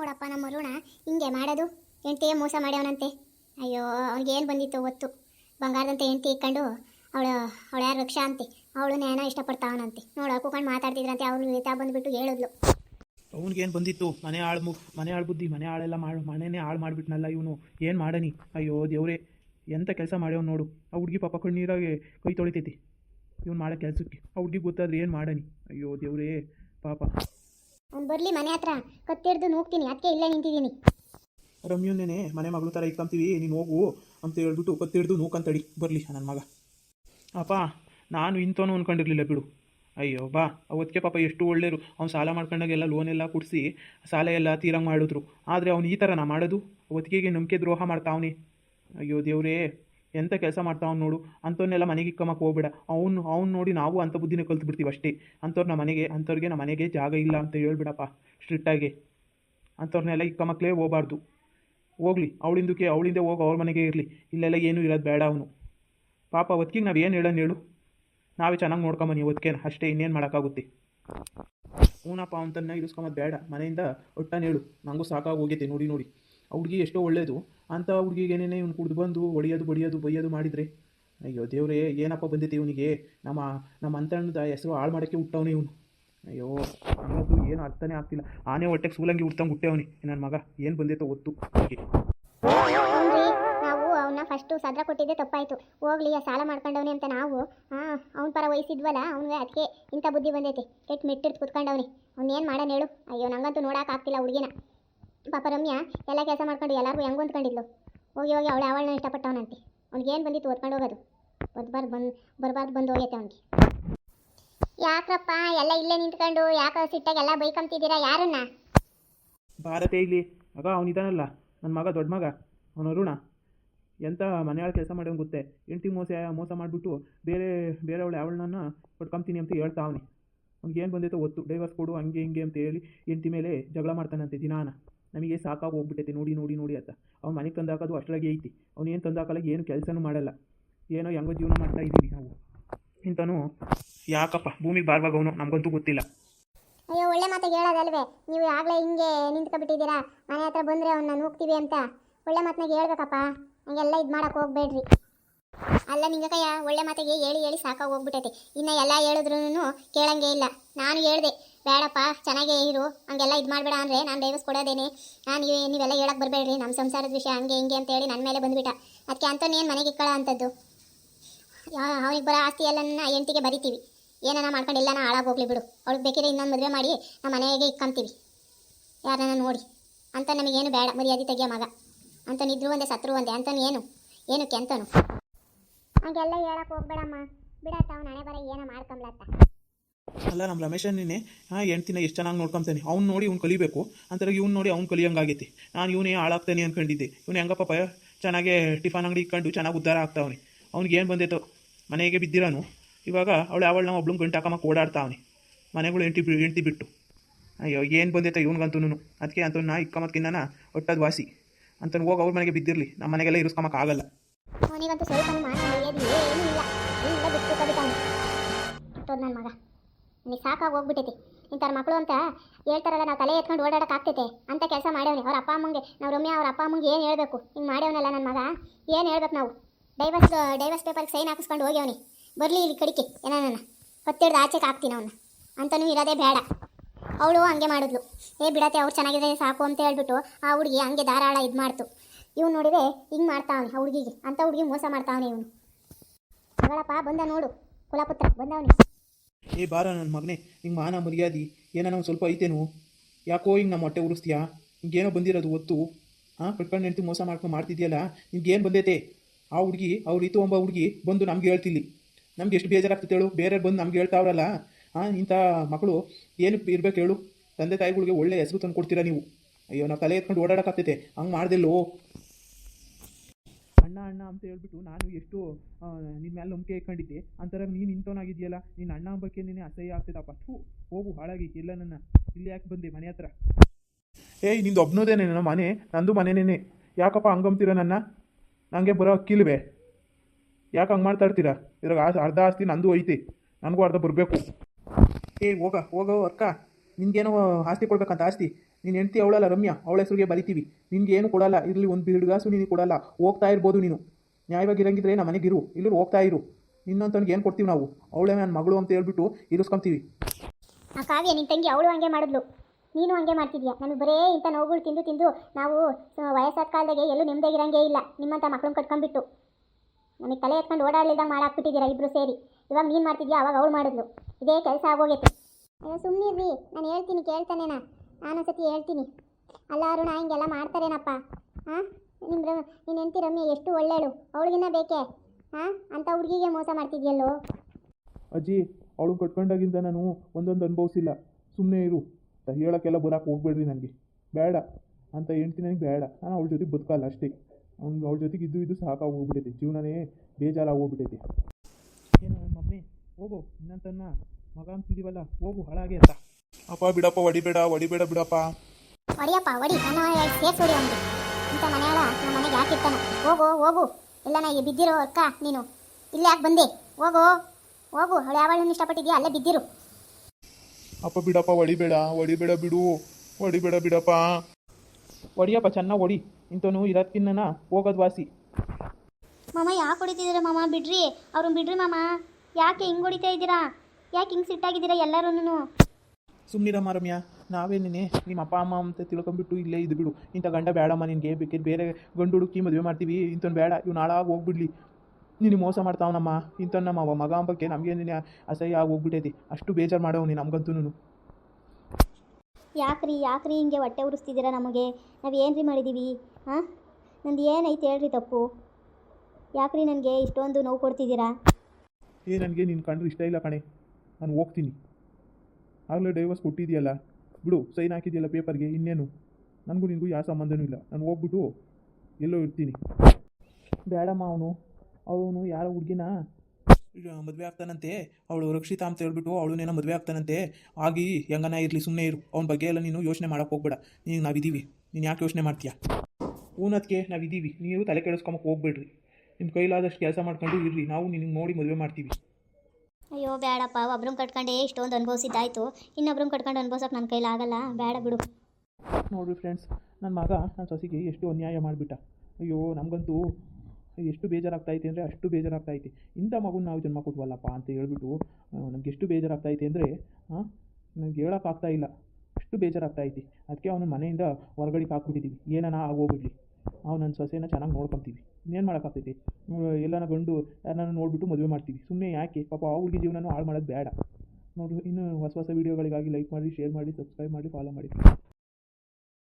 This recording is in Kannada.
ನೋಡಪ್ಪ ನಮ್ಮ ಅರುಣ. ಹಿಂಗೆ ಮಾಡೋದು? ಹೆಂಡ್ತಿಗೆ ಮೋಸ ಮಾಡ್ಯವನಂತೆ. ಅಯ್ಯೋ, ಅವ್ನಿಗೆ ಏನು ಬಂದಿತ್ತು ಒತ್ತು ಬಂಗಾರದಂತೆ ಹೆಂಡತಿ ಇಕ್ಕೊಂಡು ಅವಳು, ಅವಳ ಯಾರು ರಕ್ಷಾ ಅಂತೆ? ಅವಳು ನೇನ ಇಷ್ಟಪಡ್ತಾವನಂತೆ. ನೋಡು ಹಾಕೊಂಡು ಮಾತಾಡ್ತಿದ್ರಂತೆ. ಅವಳು ಈತ ಬಂದುಬಿಟ್ಟು ಹೇಳಿದ್ಲು. ಅವ್ನಿಗೇನು ಬಂದಿತ್ತು? ಮನೆ ಹಾಳು ಮು, ಮನೆ ಹಾಳು ಬುದ್ಧಿ, ಮನೆ ಹಾಳೆಲ್ಲ ಮಾಡು, ಮನೆನೇ ಹಾಳು ಮಾಡಿಬಿಟ್ನಲ್ಲ ಇವನು. ಏನು ಮಾಡನಿ ಅಯ್ಯೋ, ದೇವ್ರೇ ಎಂಥ ಕೆಲಸ ಮಾಡ್ಯಾವ ನೋಡು. ಆ ಹುಡುಗಿ ಪಾಪ ಕಣ್ಣೀರಾಗೆ ಕೈ ತೊಳಿತೈತಿ. ಇವ್ನು ಮಾಡೋ ಕೆಲಸಕ್ಕೆ. ಆ ಹುಡುಗಿ ಗೊತ್ತಾದ್ರೆ ಏನು ಮಾಡನಿ ಅಯ್ಯೋ, ದೇವ್ರೇ, ಪಾಪ. ಅವ್ನು ಬರಲಿ ಮನೆ ಹತ್ರ. ಕತ್ತಿಡ್ದು ನೋಗ್ತೀನಿ ಅದಕ್ಕೆ ಇಲ್ಲೇ ನಿಂತಿದ್ದೀನಿ. ರಮ್ಯುನ್ನೇನೆ ಮನೆ ಮಗಳು ಥರ ಇಟ್ಕೊಂತೀವಿ ನೀನು ಹೋಗು ಅಂತ ಹೇಳ್ಬಿಟ್ಟು ಕತ್ತಿಡ್ದು ನೋಕಂತಡಿ ಬರಲಿ ನನ್ನ ಮಗ. ಅಪ್ಪ ನಾನು ಇಂಥವನು ಅಂದ್ಕೊಂಡಿರಲಿಲ್ಲ ಬಿಡು. ಅಯ್ಯೋ ಬಾ. ಅವತ್ತಿಗೆ ಪಾಪ ಎಷ್ಟು ಒಳ್ಳೆಯರು ಅವ್ನು ಸಾಲ ಮಾಡ್ಕೊಂಡಾಗೆಲ್ಲ ಲೋನ್ ಎಲ್ಲ ಕೊಡಿಸಿ ಸಾಲ ಎಲ್ಲ ತೀರಂಗೆ ಮಾಡಿದ್ರು. ಆದರೆ ಅವ್ನು ಈ ಥರ ನಾ ಮಾಡೋದು? ಅವತ್ತಿಗೆ ನಂಬಿಕೆ ದ್ರೋಹ ಮಾಡ್ತಾವನಿ ಅಯ್ಯೋ ದೇವ್ರೇ. ಎಂಥ ಕೆಲಸ ಮಾಡ್ತಾವ್ ನೋಡು. ಅಂಥವ್ರನ್ನೆಲ್ಲ ಮನೆಗೆ ಇಕ್ಕಮಕ್ಕೆ ಹೋಗ್ಬೇಡ. ಅವನು, ಅವ್ನು ನೋಡಿ ನಾವು ಅಂಥ ಬುದ್ಧಿನ ಕಲ್ತು ಬಿಡ್ತೀವಿ ಅಷ್ಟೇ. ಅಂಥವ್ರು ನಮ್ಮ ಮನೆಗೆ, ಅಂಥವ್ರಿಗೆ ನಮ್ಮ ಮನೆಗೆ ಜಾಗ ಇಲ್ಲ ಅಂತ ಹೇಳ್ಬಿಡಪ್ಪ ಸ್ಟ್ರಿಕ್ಟಾಗಿ ಅಂಥವ್ರನ್ನೆಲ್ಲ ಇಕ್ಕಮಕ್ಕಲೇ ಹೋಗಬಾರ್ದು. ಹೋಗ್ಲಿ, ಅವಳಿಂದಕ್ಕೆ, ಅವಳಿಂದೆ ಹೋಗಿ, ಅವ್ರ ಮನೆಗೆ ಇರಲಿ. ಇಲ್ಲೆಲ್ಲ ಏನೂ ಇರೋದು ಬೇಡ ಅವನು. ಪಾಪ ಅವತ್ತಿಗೆ ನಾವು ಏನು ಹೇಳೋಣ ಹೇಳು. ನಾವೇ ಚೆನ್ನಾಗಿ ನೋಡ್ಕೊಂಬನಿ ಇವತ್ತಿಗೆ ಅಷ್ಟೇ, ಇನ್ನೇನು ಮಾಡೋಕ್ಕಾಗುತ್ತೆ. ಹ್ಞೂನಪ್ಪ ಅಂತನ್ನ ಇರಿಸ್ಕೊಂಬದು ಬೇಡ. ಮನೆಯಿಂದ ಒಟ್ಟನೆ ಹೇಳು. ನನಗೂ ಸಾಕಾಗಿ ಹೋಗೈತೆ, ನೋಡಿ ನೋಡಿ. ಆ ಹುಡುಗಿ ಎಷ್ಟೋ ಒಳ್ಳೆಯದು ಅಂಥ ಹುಡುಗಿಗೆ ಏನೇನೇ ಇವ್ನು ಕುಡಿದು ಬಂದು ಹೊಡಿಯೋದು ಬಡಿಯೋದು, ಬೈಯೋದು ಮಾಡಿದರೆ, ಅಯ್ಯೋ ದೇವ್ರೇ, ಏನಪ್ಪ ಬಂದಿತ್ತು ಇವನಿಗೆ? ನಮ್ಮ ನಮ್ಮ ಅಂತಣ್ಣದ ಹೆಸರು ಹಾಳು ಮಾಡೋಕ್ಕೆ ಹುಟ್ಟವನೇ ಇವನು. ಅಯ್ಯೋ ಅನ್ನೋದು ಏನು ಅರ್ಥನೇ ಆಗ್ತಿಲ್ಲ. ಆನೆ ಹೊಟ್ಟೆಗೆ ಸೂಲಂಗಿ ಹುಡ್ತಂಗೆ ಹುಟ್ಟೆವನಿ ನನ್ನ ಮಗ, ಏನು ಬಂದಿತ್ತು ಒತ್ತು ನಾವು ಅವನ್ನ ಫಸ್ಟು ಸದ್ರ ಕೊಟ್ಟಿದ್ದೆ ತಪ್ಪಾಯಿತು. ಹೋಗ್ಲಿ, ಆ ಸಾಲ ಮಾಡ್ಕೊಂಡವನೇ ಅಂತ ನಾವು. ಹಾಂ ಅವ್ನ ಪರ ವಹಿಸಿದ್ವಲ್ಲ, ಅವ್ನಿಗೆ ಅದಕ್ಕೆ ಇಂಥ ಬುದ್ಧಿ ಬಂದೈತೆ. ಕೆಟ್ಟ ಮೆಟ್ಟಿರ್ತು ಕುತ್ಕೊಂಡವನಿ. ಅವ್ನು ಏನು ಮಾಡೋಣ ಹೇಳು? ಅಯ್ಯೋ, ನಂಗಂತೂ ನೋಡೋಕ್ಕಾಗ್ತಿಲ್ಲ ಹುಡುಗಿನ. ಪಾಪ ರಮ್ಯಾ, ಎಲ್ಲ ಕೆಲಸ ಮಾಡ್ಕೊಂಡು ಎಲ್ಲರಿಗೂ ಹೆಂಗೆ ಹೊಂದ್ಕೊಂಡಿದ್ಲು? ಹೋಗಿ ಹೋಗಿ ಅವಳು ಅವಳನ್ನ ಇಷ್ಟಪಟ್ಟವನಂತೆ. ಅವ್ನಿಗೆ ಏನು ಬಂದಿತ್ತು ಓದ್ಕೊಂಡು ಹೋಗೋದು? ಬರ್ಬಾರ್ದು ಬಂದು, ಬರಬಾರ್ದು ಬಂದು ಹೋಗೈತೆ ಅವ್ನಿಗೆ. ಯಾಕ್ರಪ್ಪ, ಎಲ್ಲ ಇಲ್ಲೇ ನಿಂತ್ಕೊಂಡು ಯಾಕೆ ಸಿಟ್ಟಾಗೆಲ್ಲ ಬೈಕಂತಿದ್ದೀರಾ ಯಾರನ್ನ? ಭಾರತ ಇಲ್ಲಿ. ಮಗ ಅವನಿದಾನಲ್ಲ ನನ್ನ ಮಗ ದೊಡ್ಡ ಮಗ. ಅವನು ಅರುಣ. ಎಂಥ ಮನೆಯೊಳಗೆ ಕೆಲಸ ಮಾಡೋನ್ ಗೊತ್ತೆ. ಹೆಂಡ್ತಿ ಮೋಸ ಮೋಸ ಮಾಡಿಬಿಟ್ಟು ಬೇರೆ, ಬೇರೆಯವಳು ಅವಳನ್ನ ಪಡ್ಕೊಂತೀನಿ ಅಂತ ಹೇಳ್ತಾ ಅವನಿ. ಅವ್ನಿಗೆ ಏನು ಬಂದಿತ್ತು ಒತ್ತು ಡೈವರ್ಸ್ ಕೊಡು, ಹಂಗೆ ಹಿಂಗೆ ಅಂತ ಹೇಳಿ ಹೆಂಡ್ತಿ ಮೇಲೆ ಜಗಳ ಮಾಡ್ತಾನಂತೆ ದಿನಾನ. ನಮಗೆ ಸಾಕಾಗಿ ಹೋಗ್ಬಿಟ್ಟೈತೆ, ನೋಡಿ ನೋಡಿ ನೋಡಿ ಅಂತ. ಅವ್ನು ಮನೆಗೆ ತಂದಾಕೋದು ಅಷ್ಟರಾಗಿ ಐತಿ. ಅವ್ನು ಏನು ಏನು ಕೆಲಸನೂ ಮಾಡಲ್ಲ. ಏನೋ ಹೆಂಗೋ ಜೀವನ ಮಾಡ್ತಾ ಇದ್ದೀವಿ ನಾವು. ಇಂಥನು ಯಾಕಪ್ಪ ಭೂಮಿಗೆ ಬಾರ್ವಾಗ ಅವನು? ನಮಗಂತೂ ಗೊತ್ತಿಲ್ಲ. ಅಯ್ಯೋ, ಒಳ್ಳೆ ಮಾತು ಹೇಳೋದಲ್ವೇ? ನೀವು ಆಗಲೇ ಹಿಂಗೆ ನಿಂತ್ಕೊಬಿಟ್ಟಿದ್ದೀರಾ ಮನೆ ಹತ್ರ ಬಂದರೆ ಅವನ್ನ ಹೋಗ್ತೀವಿ ಅಂತ. ಒಳ್ಳೆ ಮಾತನಾಗ ಹೇಳ್ಬೇಕಪ್ಪ. ಹಂಗೆಲ್ಲ ಇದು ಮಾಡೋಕೆ ಹೋಗ್ಬೇಡ್ರಿ. ಅಲ್ಲ ನಿಂಗಕಯ್ಯ ಒಳ್ಳೆ ಮಾತಿಗೆ ಹೇಳಿ ಹೇಳಿ ಸಾಕಾಗಿ ಹೋಗ್ಬಿಟ್ಟೈತೆ. ಇನ್ನು ಎಲ್ಲ ಹೇಳಿದ್ರು ಕೇಳಂಗೆ ಇಲ್ಲ. ನಾನು ಹೇಳ್ದೆ ಬೇಡಪ್ಪ, ಚೆನ್ನಾಗೇ ಇರು. ಹಂಗೆಲ್ಲ ಇದು ಮಾಡಬೇಡ ಅಂದರೆ ನಾನು ಡೈವರ್ಸ್ ಕೊಡೋದೇನೆ. ನಾನು ನೀವೆಲ್ಲ ಹೇಳಕ್ಕೆ ಬರಬೇಡ್ರಿ. ನಮ್ಮ ಸಂಸಾರದ ವಿಷಯ ಹಂಗೆ ಹಿಂಗೆ ಅಂತ ಹೇಳಿ ನನ್ನ ಮೇಲೆ ಬಂದುಬಿಟ್ಟ. ಅದಕ್ಕೆ ಅಂತನೇನು ಮನೆಗೆ ಇಕ್ಕಳ ಅಂಥದ್ದು? ಅವನಿಗೆ ಬರೋ ಆಸ್ತಿ ಎಲ್ಲ ಹೆಂಡತಿಗೆ ಬರಿತೀವಿ. ಏನಾನ ಮಾಡ್ಕೊಂಡು ಎಲ್ಲಾನ ಹಾಳಾಗೋಗ್ಲಿ ಬಿಡು. ಅವ್ಳಿಗೆ ಬೇಕಿದ್ರೆ ಇನ್ನೊಂದು ಮದುವೆ ಮಾಡಿ ನಮ್ಮ ಮನೆಗೆ ಇಕ್ಕಂತೀವಿ. ಯಾರನ್ನ ನೋಡಿ. ಅಂತ ನಮಗೇನು ಬೇಡ. ಮರ್ಯಾದೆ ತೆಗಿಯೋ ಮಗ. ಅಂತ ಇದ್ರು ಒಂದೇ, ಸತ್ರು ಒಂದೇ. ಅಂತನು ಏನು? ಏನಕ್ಕೆ ಅಂತನು ಹಂಗೆಲ್ಲ ಹೇಳಕ್ಕೆ ಹೋಗ್ಬೇಡಮ್ಮ. ಬಿಡತ್ತ ಅವ್ನು ಹಣೆ ಬರ ಏನೋ ಮಾಡ್ಕೊಂಬ್ಲತ್ತ ಅಲ್ಲ ನಮ್ಮ ರಮೇಶನ್ನೇ ಹಾಂ ಹೆಣ್ತಿನ ಎಷ್ಟು ಚೆನ್ನಾಗಿ ನೋಡ್ಕೊತಾನೆ, ಅವ್ನು ನೋಡಿ ಅವ್ನು ಕಲಿಬೇಕು. ಅಂತಾರೆ ಇವ್ನು ನೋಡಿ ಅವ್ನು ಕಲಿಯಂಗಾಗೈತಿ ನಾನು ಇವನೇ ಹಾಳಾಗ್ತಾನೆ ಅಂದ್ಕೊಂಡಿದ್ದೆ ಇವನು ಹೆಂಗಪ್ಪ ಪಯ ಚೆನ್ನಾಗೆ ಟಿಫನ್ ಅಂಗಡಿ ಇಟ್ಕೊಂಡು ಚೆನ್ನಾಗಿ ಉದ್ಧಾರ ಆಗ್ತಾವನೆ. ಅವ್ನಿಗೆ ಏನು ಬಂದೈತೋ, ಮನೆಗೆ ಬಿದ್ದಿರಾನು. ಇವಾಗ ಅವಳು ನಾವು ಒಬ್ಳು ಗಂಟು ಹಾಕಮ್ಮ ಓಡಾಡ್ತಾವನೆ. ಮನೆಗಳು ಎಂಟಿ ಬಿ, ಹೆಂಡ್ತಿ ಬಿಟ್ಟು. ಅಯ್ಯೋ, ಏನು ಬಂದೈತೆ ಇವ್ನಿಗಂತೂ ಅದಕ್ಕೆ ಅಂತ ನಾ ಇಕ್ಕಮತ್ಕಿನ್ನ ಒಟ್ಟದ ವಾಸಿ. ಅಂತ ಹೋಗಿ ಅವ್ರ ಮನೆಗೆ ಬಿದ್ದಿರಲಿ ನಮ್ಮ ಮನೆಗೆಲ್ಲ ಇರಿಸ್ಕೊಂಬಕ್ಕೆ ಆಗಲ್ಲ. ಅವನಿಗಂತೂ ಸ್ವಲ್ಪ ಮಾನ ಮರ್ಯಾದೆ ಏನೂ ಇಲ್ಲ ಎಲ್ಲ ಬಿಟ್ಟು ಕಬಿತಾನೆ ನನ್ನ ಮಗ ನನಗೆ ಸಾಕಾಗಿ ಹೋಗ್ಬಿಟ್ಟೈತಿ ಇಂಥವ್ರ ಮಕ್ಕಳು ಅಂತ ಹೇಳ್ತಾರಲ್ಲ, ನಾವು ತಲೆ ಎತ್ಕೊಂಡು ಓಡಾಡಕ್ಕೆ ಆಗ್ತೈತೆ ಅಂತ ಕೆಲಸ ಮಾಡ್ಯವ್ನಿ. ಅವ್ರ ಅಪ್ಪ ಅಮ್ಮಂಗೆ, ನಾವು ರಮ್ಯಾ ಅವ್ರ ಅಪ್ಪ ಅಮ್ಮಂಗೆ ಏನು ಹೇಳಬೇಕು? ಹಿಂಗೆ ಮಾಡ್ಯವನಲ್ಲ ನನ್ನ ಮಗ. ಏನು ಹೇಳ್ಬೇಕು ನಾವು? ಡೈವರ್ಸ್ ಡೈವರ್ಸ್ ಪೇಪರ್ಗೆ ಸೈನ್ ಹಾಕಿಸ್ಕೊಂಡು ಹೋಗ್ಯವನಿ. ಬರಲಿ ಇಲ್ಲಿ ಕಡಿಕೆ ಏನಾನ ಹೊತ್ತಿಡ್ದು ಆಚೆಗೆ ಹಾಕ್ತೀನಿ ಅವನ್ನ ಅಂತನೂ ಇರೋದೇ ಬೇಡ. ಅವಳು ಹಂಗೆ ಮಾಡಿದ್ಲು. ಏ ಬಿಡತ್ತೆ ಅವ್ರು ಚೆನ್ನಾಗಿದೆ ಸಾಕು ಅಂತ ಹೇಳ್ಬಿಟ್ಟು ಆ ಹುಡುಗಿ ಹಂಗೆ ಧಾರಾಳ ಇದು ಮಾಡ್ತು. ಇವ್ನು ನೋಡಿದ್ರೆ ಹಿಂಗೆ ಮಾಡ್ತಾವನೆ ಆ ಹುಡುಗಿಗೆ. ಅಂತ ಹುಡುಗಿ ಮೋಸ ಮಾಡ್ತಾವನೆ ಇವನು. ಮಗಳಪ್ಪ ಬಂದ ನೋಡು, ಕುಲಪುತ್ರ ಬಂದವನಿ. ಏ ಬಾರ ನನ್ನ ಮಗನೇ ಹಿಂಗೆ ಮಾನ ಮರ್ಯಾದಿ ಏನೋ ಒಂದು ಸ್ವಲ್ಪ ಐತೇನು? ಯಾಕೋ ಹಿಂಗೆ ನಮ್ಮ ಹೊಟ್ಟೆ ಉರಿಸ್ತೀಯಾ? ಹಿಂಗೇನೋ ಬಂದಿರೋದು ಒತ್ತು. ಹಾಂ ಕಟ್ಕೊಂಡು ಹೆಂಡ್ತಿ ಮೋಸ ಮಾಡ್ಕೊಂಡು ಮಾಡ್ತಿದ್ಯಲ್ಲ ನಿಮ್ಗೇನು ಬಂದೈತೆ? ಆ ಹುಡುಗಿ, ಅವ್ರು ಇತ್ತು ಒಬ್ಬ ಹುಡುಗಿ ಬಂದು ನಮ್ಗೆ ಹೇಳ್ತಿಲ್ಲಿ. ನಮ್ಗೆ ಎಷ್ಟು ಬೇಜಾರಾಗ್ತೈತೆ ಹೇಳು? ಬೇರೆ ಬಂದು ನಮ್ಗೆ ಹೇಳ್ತಾವ್ರಲ್ಲ ಹಾಂ, ಇಂಥ ಮಕ್ಕಳು ಏನು ಇರ್ಬೇಕು ಹೇಳು? ತಂದೆ ತಾಯಿಗಳಿಗೆ ಒಳ್ಳೆ ಹೆಸರು ತಂದು ಕೊಡ್ತೀರಾ ನೀವು? ಅಯ್ಯೋ, ನಾವು ತಲೆ ಎತ್ಕೊಂಡು ಓಡಾಡೋಕ್ಕಾಗ್ತೈತೆ ಹಂಗೆ ಮಾಡ್ದಿಲ್ಲೋ? ಅಣ್ಣ ಅಂತ ಹೇಳ್ಬಿಟ್ಟು ನಾನು ಎಷ್ಟು ನಿನ್ನ ಮೇಲೆ ನಂಬಿಕೆ ಇಟ್ಕೊಂಡಿದ್ದೆ. ಅಂತಾರೆ ನೀನು ಇಂಥವನಾಗಿದೆಯಲ್ಲ, ನಿನ್ನ ಅಣ್ಣ ಬಗ್ಗೆ ನೀನೇ ಅಸಹ್ಯ ಆಗ್ತದಪ್ಪ. ಥೂ, ಹೋಗು, ಹಾಳಾಗಿ ಇಲ್ಲ ನನ್ನ. ಇಲ್ಲಿ ಯಾಕೆ ಬಂದೆ ಮನೆ ಹತ್ರ? ಏಯ್, ನಿಂದು ಒಬ್ನೋದೇನೆ ನನ್ನ ಮನೆ? ನಂದು ಮನೆನೇನೆ ಯಾಕಪ್ಪ ಹಂಗಂಬ್ತೀರ ನನ್ನ? ನನಗೆ ಬರೋ ಅಕ್ಕಿಲ್ವೇ ಯಾಕೆ ಹಂಗೆ ಮಾಡ್ತಾ ಇರ್ತೀರಾ? ಇದ್ರಾಗ ಅರ್ಧ ಆಸ್ತಿ ನಂದು ಐತಿ. ನನಗೂ ಅರ್ಧ ಬರಬೇಕು. ಏಯ್, ಹೋಗ, ಹೋಗೋ ಅಕ್ಕ. ನಿನ್ಗೇನೋ ಆಸ್ತಿ ಕೊಡ್ಬೇಕಂತ ಆಸ್ತಿ. ನೀನು ಹೆಂಡತಿ ಅವಳಲ್ಲ ರಮ್ಯಾ, ಅವಳ ಹೆಸರಿಗೆ ಬರಿತೀವಿ. ನಿನಗೆ ಏನು ಕೊಡಲ್ಲ, ಇರಲಿ ಒಂದು ಬಿಡ್ಗಾಸು ನೀನು ಕೊಡಲ್ಲ. ಹೋಗ್ತಾ ಇರ್ಬೋದು ನೀನು. ನ್ಯಾಯವಾಗಿ ಇರಂಗಿದ್ರೆ ನಮ್ಮ ಮನೆಗಿರು ಇಲ್ಲೂ ಹೋಗ್ತಾ ಇರು. ನಿನ್ನಂತವ್ನಿಗೆ ಏನು ಕೊಡ್ತೀವಿ ನಾವು? ಅವಳೇ ನನ್ನ ಮಗಳು ಅಂತ ಹೇಳ್ಬಿಟ್ಟು ಇರಿಸ್ಕೊಂತೀವಿ. ಆ ಕಾವ್ಯ ನಿನ್ನ ತಂಗಿ ಅವಳು ಹಂಗೆ ಮಾಡಿದ್ಲು. ನೀನು ಹಂಗೆ ಮಾಡ್ತಿದ್ಯಾ? ನನಗೆ ಬರೇ ಇಂಥ ನೋವುಗಳು ತಿಂದು ತಿಂದು ನಾವು ವಯಸ್ಸಾದ ಕಾಲದಾಗೆ ಎಲ್ಲೂ ನೆಮ್ಮದಾಗಿರಂಗೆ ಇಲ್ಲ. ನಿಮ್ಮಂಥ ಮಕ್ಳನ್ನ ಕಟ್ಕೊಂಡ್ಬಿಟ್ಟು. ನಮಗೆ ತಲೆ ಎತ್ಕೊಂಡು ಓಡಾಡಲಿಲ್ಲ ಮಾಡಾಕ್ಬಿಟ್ಟಿದ್ದೀರಾ ಇಬ್ಬರು ಸೇರಿ. ಇವಾಗ ನೀನು ಮಾಡ್ತಿದ್ಯಾ? ಅವಾಗ ಅವಳು ಮಾಡಿದ್ಲು. ಇದೇ ಕೆಲಸ ಆಗೋಗೈತೆ. ಸುಮ್ಮನಿರ್ರಿ ನಾನು ಹೇಳ್ತೀನಿ ಕೇಳ್ತಾನೇನಾ ನಾನು ಸತಿ ಹೇಳ್ತೀನಿ. ಅಲ್ಲ ಅರುಣ ಹಿಂಗೆಲ್ಲ ಮಾಡ್ತಾರೇನಪ್ಪ? ಹಾಂ ನಿಮ್ಮ ನಿನ್ನ ಹೆಂಡತಿ ರಮ್ಯ ಎಷ್ಟು ಒಳ್ಳೆಯಳು ಅವಳಿಗಿನ್ನ ಬೇಕೆ? ಹಾಂ ಅಂತ ಹುಡುಗಿಗೆ ಮೋಸ ಮಾಡ್ತಿದ್ಯಲ್ಲೋ? ಅಜ್ಜಿ ಅವಳು ಕಟ್ಕೊಂಡಾಗಿಂದ ನಾನು ಒಂದೊಂದು ಅನುಭವಿಸಿಲ್ಲ. ಸುಮ್ಮನೆ ಇರು. ಅಂತ ಹೇಳೋಕ್ಕೆಲ್ಲ ಬರೋಕೆ ಹೋಗ್ಬೇಡ್ರಿ ನನಗೆ ಬೇಡ. ಅಂತ ಹೆಂಡ್ತಿ ನನಗೆ ಬೇಡ. ನಾನು ಅವಳ ಜೊತೆಗೆ ಬದುಕಲ್ಲ ಅಷ್ಟೇ. ಅವ್ನು ಅವಳ ಜೊತೆಗೆ ಇದ್ದು ಇದ್ದು ಸಾಕಾಗಿ ಹೋಗ್ಬಿಟ್ಟೈತಿ. ಜೀವನನೇ ಬೇಜಾರಾಗಿ ಹೋಗ್ಬಿಟ್ಟೈತಿ. ಏನೋ ಮಗನೇ ಮಮ್ಮಿ ಹೋಗು. ಇನ್ನಂತನ್ನ ಮಗ ಅಂತಿದೀವಲ್ಲ ಹೋಗು ಹಾಳಾಗೆ ಅಂತ. ಅಪ್ಪ ಬಿಡಪ್ಪ ಒಡಿಬೇಡ ಒಡಿಬೇಡ ಬಿಡಪ್ಪ. ಹೊಡಿಯಪ್ಪ ಒಡಿ ನನ್ನ ಸೇರ್ಸಿ ಹೊಡಿ ಅವನಿಗೆ ಇಂಥ ಮನೆಯಾಳ ನಮ್ಮ ಮನೆಗೆ ಯಾಕೆ ಇರ್ತಾನ? ಹೋಗು ಹೋಗು. ಇಲ್ಲ ನಾ ಬಿದ್ದಿರೋ ಅಕ್ಕ ನೀನು. ಇಲ್ಲಿ ಯಾಕೆ ಬಂದೆ? ಹೋಗು ಹೋಗು. ಅವಳು ಯಾವಳನ್ನ ಇಷ್ಟಪಟ್ಟಿದ್ಯಾ? ಅಲ್ಲೇ ಬಿದ್ದಿರು. ಅಪ್ಪ ಬಿಡಪ್ಪ ಹೊಡಿಬೇಡ ಹೊಡಿಬೇಡ ಬಿಡು. ಹೊಡಿಬೇಡ ಬಿಡಪ್ಪ. ಹೊಡಿಯಪ್ಪ ಚೆನ್ನಾಗಿ ಹೊಡಿ. ಇಂಥವನು ಇರೋದ್ಕಿನ್ನ ಹೋಗೋದು ವಾಸಿ. ಮಾಮ ಯಾಕೆ ಹೊಡಿತಿದ್ದೀರಾ ಮಾಮ? ಬಿಡ್ರಿ. ಅವ್ರನ್ನ ಬಿಡ್ರಿ ಮಾಮ. ಯಾಕೆ ಹಿಂಗೆ ಹೊಡಿತಾ ಇದ್ದೀರಾ? ಯಾಕೆ ಹಿಂಗೆ ಸಿಟ್ಟಾಗಿದ್ದೀರಾ ಎಲ್ಲರೂ ಸುಮ್ಮನಿರಮ್ಮ ರಮ್ಯಾ ನಾವೇನೇ ನಿಮ್ಮ ಅಪ್ಪ ಅಮ್ಮ ಅಂತ ತಿಳ್ಕೊಂಬಿಟ್ಟು ಇಲ್ಲೇ ಇದು ಬಿಡು. ಇಂಥ ಗಂಡ ಬೇಡಮ್ಮ ನಿನಗೆ. ಬೇಕಿದ್ರೆ ಬೇರೆ ಗಂಡು ಹುಡುಕಿ ಮದುವೆ ಮಾಡ್ತೀವಿ. ಇಂಥವ್ನು ಬೇಡ. ಇವ್ನು ಹಾಳಾಗಿ ಹೋಗ್ಬಿಡ್ಲಿ. ನೀನು ಮೋಸ ಮಾಡ್ತಾವನಮ್ಮ ಇಂಥ ನಮ್ಮ ಮಗ ಹಬ್ಬಕ್ಕೆ ನಮಗೆ ನೀನು ಅಸಹ್ಯ ಆಗಿ ಹೋಗ್ಬಿಟ್ಟೈತಿ. ಅಷ್ಟು ಬೇಜಾರು ಮಾಡವನಿ ನಮ್ಗಂತೂ ಯಾಕ್ರಿ? ಯಾಕ್ರಿ ಹಿಂಗೆ ಹೊಟ್ಟೆ ಉರಿಸ್ತಿದ್ದೀರಾ ನಮಗೆ? ನಾವು ಏನ್ರಿ ಮಾಡಿದ್ದೀವಿ ಹಾಂ ನಂದು ಏನೈತೆ ಹೇಳ್ರಿ ತಪ್ಪು? ಯಾಕ್ರಿ ನನಗೆ ಇಷ್ಟೊಂದು ನೋವು ಕೊಡ್ತಿದ್ದೀರಾ? ಏ ನನಗೆ ನೀನು ಕಂಡ್ರೆ ಇಷ್ಟ ಇಲ್ಲ ಕಣೆ. ನಾನು ಹೋಗ್ತೀನಿ. ಆಗಲೇ ಡೈವರ್ಸ್ ಕೊಟ್ಟಿದೆಯಲ್ಲ? ಬಿಡು ಸೈನ್ ಹಾಕಿದೆಯಲ್ಲ ಪೇಪರ್ಗೆ ಇನ್ನೇನು? ನನಗೂ ನಿನಗೂ ಯಾವ ಸಂಬಂಧನೂ ಇಲ್ಲ. ನಾನು ಹೋಗ್ಬಿಟ್ಟು ಎಲ್ಲೋ ಇರ್ತೀನಿ. ಬೇಡಮ್ಮ ಅವನು. ಅವನು ಯಾರ ಹುಡುಗಿನ? ಮದುವೆ ಆಗ್ತಾನಂತೆ. ಅವಳು ರಕ್ಷಿತಾ ಅಂತ ಹೇಳ್ಬಿಟ್ಟು ಅವಳನ್ನೇನೋ ಮದುವೆ ಆಗ್ತಾನಂತೆ. ಆಗಿ, ಹೆಂಗನ ಇರಲಿ ಸುಮ್ಮನೆ ಇರು. ಅವನ ಬಗ್ಗೆ ಎಲ್ಲ ನೀನು ಯೋಚನೆ ಮಾಡೋಕೆ ಹೋಗ್ಬೇಡ. ನೀನು ನಾವಿದ್ದೀವಿ. ನೀನು ಯಾಕೆ ಯೋಚನೆ ಮಾಡ್ತೀಯಾ? ಊನದಕ್ಕೆ ನಾವಿದ್ದೀವಿ. ನೀವು ತಲೆ ಕೆಡಿಸ್ಕೊಂಬಕ್ಕೆ ಹೋಗ್ಬೇಡ್ರಿ. ನಿಮ್ಮ ಕೈಲಾದಷ್ಟು ಕೆಲಸ ಮಾಡ್ಕೊಂಡು ಇರ್ರಿ ನಾವು ನಿನಗೆ ನೋಡಿ ಮದುವೆ ಮಾಡ್ತೀವಿ. ಅಯ್ಯೋ ಬೇಡಪ್ಪ ಒಬ್ರನ್ನ ಕಟ್ಕೊಂಡೆ ಇಷ್ಟೊಂದು ಅನುಭವಿಸಿದ್ದಾಯ್ತು. ಇನ್ನೊಬ್ರನ್ನ ಕಟ್ಕೊಂಡು ಅನುಭವಿಸೋಕೆ ನನ್ನ ಕೈಲಾಗಲ್ಲ ಬೇಡ ಬಿಡು. ನೋಡ್ರಿ ಫ್ರೆಂಡ್ಸ್ ನನ್ನ ಮಗ ನನ್ನ ಸೊಸಿಗೆ ಎಷ್ಟು ಅನ್ಯಾಯ ಮಾಡಿಬಿಟ್ಟ. ಅಯ್ಯೋ, ನಮಗಂತೂ ಎಷ್ಟು ಬೇಜಾರಾಗ್ತೈತೆ ಅಂದರೆ ಅಷ್ಟು ಬೇಜಾರಾಗ್ತೈತೆ ಇಂಥ ಮಗುನ ನಾವು ಜನ್ಮ ಕೊಟ್ವಲ್ಲಪ್ಪ ಅಂತ ಹೇಳ್ಬಿಟ್ಟು ನಮ್ಗೆ ಎಷ್ಟು ಬೇಜಾರಾಗ್ತೈತೆ ಅಂದರೆ ಹಾಂ ನನಗೆ ಹೇಳೋಕ್ಕಾಗ್ತಾ ಇಲ್ಲ. ಅಷ್ಟು ಬೇಜಾರಾಗ್ತೈತಿ ಅದಕ್ಕೆ ಅವನು ಮನೆಯಿಂದ ಹೊರಗಡೆಗೆ ಹಾಕ್ಬಿಟ್ಟಿದ್ದೀವಿ ಏನಾನ ಆಗೋಗ್ಬಿಡ್ಲಿ. ನಾವು ನನ್ನ ಸೊಸೆನ ಚೆನ್ನಾಗಿ ನೋಡ್ಕೊತೀವಿ. ಇನ್ನೇನು ಮಾಡೋಕ್ಕಾಗ್ತೈತಿ? ಎಲ್ಲನ ಗಂಡು ಯಾರನ್ನ ನೋಡಿಬಿಟ್ಟು ಮದುವೆ ಮಾಡ್ತೀವಿ. ಸುಮ್ಮನೆ ಯಾಕೆ? ಪಾಪ ಆ ಹುಡುಗಿ ಜೀವನನೂ ಹಾಳು ಮಾಡೋದು ಬೇಡ. ನೋಡಿ ಇನ್ನೂ ಹೊಸ ಹೊಸ ವೀಡಿಯೋಗಳಿಗಾಗಿ ಲೈಕ್ ಮಾಡಿ ಶೇರ್ ಮಾಡಿ ಸಬ್ಸ್ಕ್ರೈಬ್ ಮಾಡಿ ಫಾಲೋ ಮಾಡಿ.